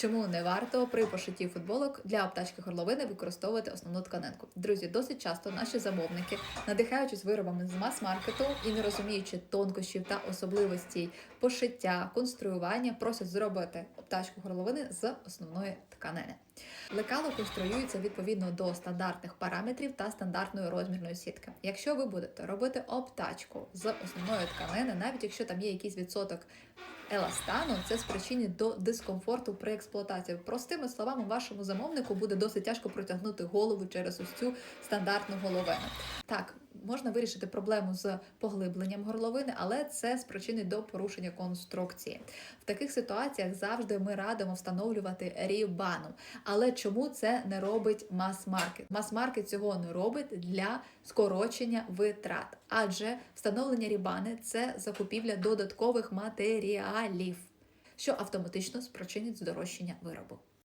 Чому не варто при пошитті футболок для обтачки горловини використовувати основну тканинку? Друзі, досить часто наші замовники, надихаючись виробами з мас-маркету і не розуміючи тонкощів та особливостей пошиття, конструювання, просять зробити обтачку горловини з основної тканини. Лекало конструюється відповідно до стандартних параметрів та стандартної розмірної сітки. Якщо ви будете робити обтачку з основної тканини, навіть якщо там є якийсь відсоток еластану, це спричинить до дискомфорту при експлуатації. Простими словами, вашому замовнику буде досить тяжко протягнути голову через ось цю стандартну головину. Так, можна вирішити проблему з поглибленням горловини, але це спричинить до порушення конструкції. В таких ситуаціях завжди ми радимо встановлювати рібану. Але чому це не робить мас-маркет? Мас-маркет цього не робить для скорочення витрат, адже встановлення рібани це закупівля додаткових матеріалів, що автоматично спричинить здорожчання виробу.